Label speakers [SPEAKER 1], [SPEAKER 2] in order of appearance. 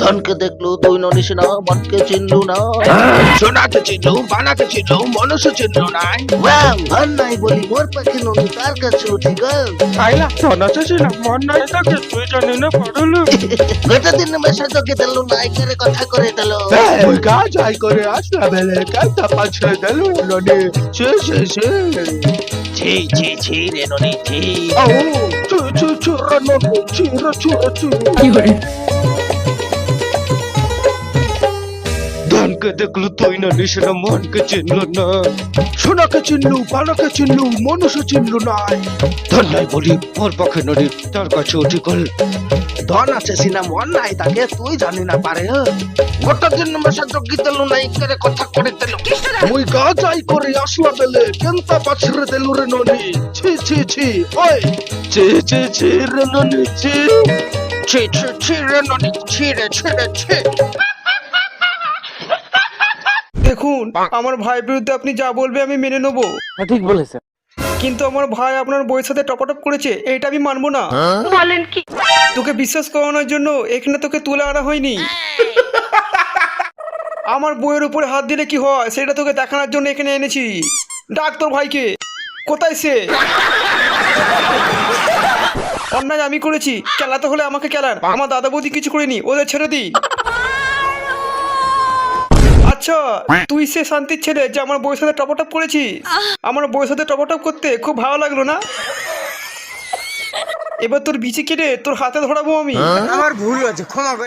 [SPEAKER 1] ধনকে দেখলু তুই ননিস না মনকে চিনলু না।
[SPEAKER 2] সোনাকে চিনলু বানাকে চিনলু মনুষ্য চিনলু নাই
[SPEAKER 1] ওয়াও ধন নাই বলি মোর পাখি ননি তার কাছে উঠি গল
[SPEAKER 2] তাইলা সোনাকে ছিলাম মন নাই তাকে তুই জানি না পারলু
[SPEAKER 1] গোটা দিন মেশা তোকে দিলু নাই করে কথা করে দিল।
[SPEAKER 2] ওই গা যাই করে আসলা বেলে কাইতা পাছলে দেলু ননি। সে সে সে।
[SPEAKER 1] ছি ছি ছি রে ননি ছি।
[SPEAKER 2] আও ননি চিরা চুরা চু ধনকে দেখল তুই না, নিশনা মনকে চিনল না। সোনাকে চিনলু বানাকে চিনলু, মনুষ্য চিনলু নাই। ধন নাই বলি, পর পাখে নদী তার কাছে উঠি কল
[SPEAKER 1] ধন আছে সিনা মন নাই তাকে তুই জানি না পারে গোটা দিন নাই করে কথা করে দিল
[SPEAKER 2] মুই গা যাই করে আসলা বেলে কেনতা পাছরে দেলু রে ননি? ছি ছি ছি ওই। ছি ছি ছি রে ননি ছি। ছি ছি ছি রে ননি ছি রে ছি রে ছি।
[SPEAKER 3] দেখুন আমার ভাই বিরুদ্ধে আপনি যা বলবে আমি মেনে নেব।
[SPEAKER 4] ঠিক বলেছে
[SPEAKER 3] কিন্তু আমার ভাই আপনার বইয়ের সাথে টপাটপ করেছে এটা আমি মানবো না।
[SPEAKER 5] বলেন কি?
[SPEAKER 3] তোকে বিশ্বাস করানোর জন্য এখানে তোকে তুলে আনা হয়নি। আমার বইয়ের উপরে হাত দিলে কি হয় সেটা তোকে দেখানোর জন্য এখানে এনেছি। ডাক তোর ভাইকে কোথায় সে? অন্যায় আমি করেছি খেলাতে হলে আমাকে খেলান আমার দাদা বৌদি কিছু করিনি ওদের ছেড়ে দিই। আচ্ছা তুই সে শান্তির ছেলে যে আমার বইয়ের সাথে টপটপ করেছি? আমার বইয়ের সাথে টপটপ করতে খুব ভালো লাগল না? এবার তোর বিচি কেটে তোর হাতে ধরাবো আমি।
[SPEAKER 4] আমার ভুল আছে ক্ষমা